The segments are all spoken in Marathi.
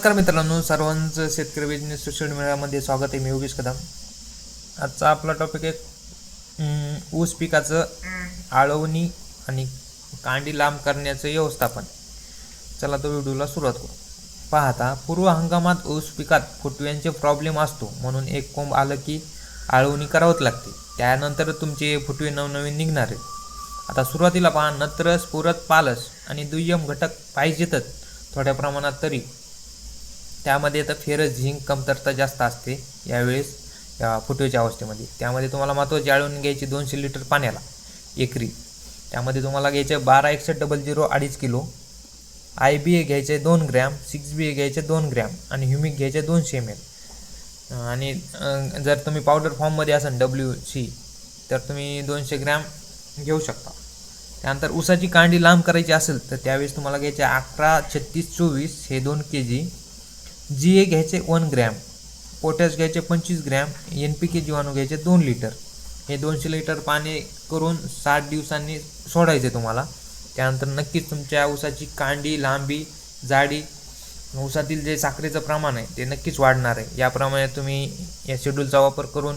नमस्कार मित्रांनो सर्वांचं शेतकरी बिझनेस सोशल मीडियामध्ये स्वागत आहे. मी योगेश कदम. आजचा आपला टॉपिक आहे ऊस पिकाचं आळवणी आणि कांडी लांब करण्याचं व्यवस्थापन. चला तो व्हिडिओला सुरुवात करू. पाहता पूर्व हंगामात ऊस पिकात फुटव्यांचे प्रॉब्लेम असतो म्हणून एक कोंब आलं की आळवणी करावंच लागते. त्यानंतर तुमचे फुटवे नवनवीन निघणार आहेत. आता सुरुवातीला पहा नत्र पुरत पालस आणि दुय्यम घटक पाहिजेतच थोड्या प्रमाणात तरी. त्यामध्ये तर फेरस झिंक कमतरता जास्त असते यावेळेस या फुटवेच्या अवस्थेमध्ये. त्यामध्ये तुम्हाला महत्त्वाची जाळून घ्यायची दोनशे लिटर पाण्याला एकरी. त्यामध्ये तुम्हाला घ्यायचे बारा एकसष्ट डबल झिरो अडीच किलो. आय बी ए घ्यायचे दोन ग्रॅम सिक्स बी ए घ्यायचे दोन ग्रॅम आणि ह्युमिक घ्यायचे दोनशे एम एल. आणि जर तुम्ही पावडर फॉर्ममध्ये असाल डब्ल्यू सी तर तुम्ही दोनशे ग्रॅम घेऊ शकता. त्यानंतर ऊसाची कांडी लांब करायची असेल तर त्यावेळेस तुम्हाला घ्यायचे अकरा छत्तीस चोवीस हे दोन के जी जी ए घ्यायचे वन ग्रॅम पोटॅश घ्यायचे पंचवीस ग्रॅम एन पी के जीवाणू घ्यायचे दोन लिटर. हे दोनशे लिटर पाणी करून साठ दिवसांनी सोडायचे तुम्हाला. त्यानंतर नक्कीच तुमच्या ऊसाची कांडी लांबी जाडी ऊसातील जे साखरेचं प्रमाण आहे ते नक्कीच वाढणार आहे. याप्रमाणे तुम्ही या शेड्यूलचा वापर करून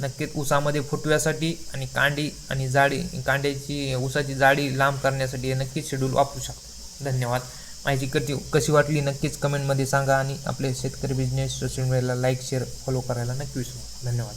नक्कीच ऊसामध्ये फुटव्यासाठी आणि कांडी आणि जाडी कांड्याची ऊसाची जाडी लांब करण्यासाठी हे नक्कीच शेड्यूल वापरू शकता. धन्यवाद. माहिती कधी कशी वाटली नक्कीच कमेंटमध्ये सांगा आणि आपले शेतकरी बिझनेस सोशल मीडियाला लाईक शेअर फॉलो करायला नक्की विसरू धन्यवाद.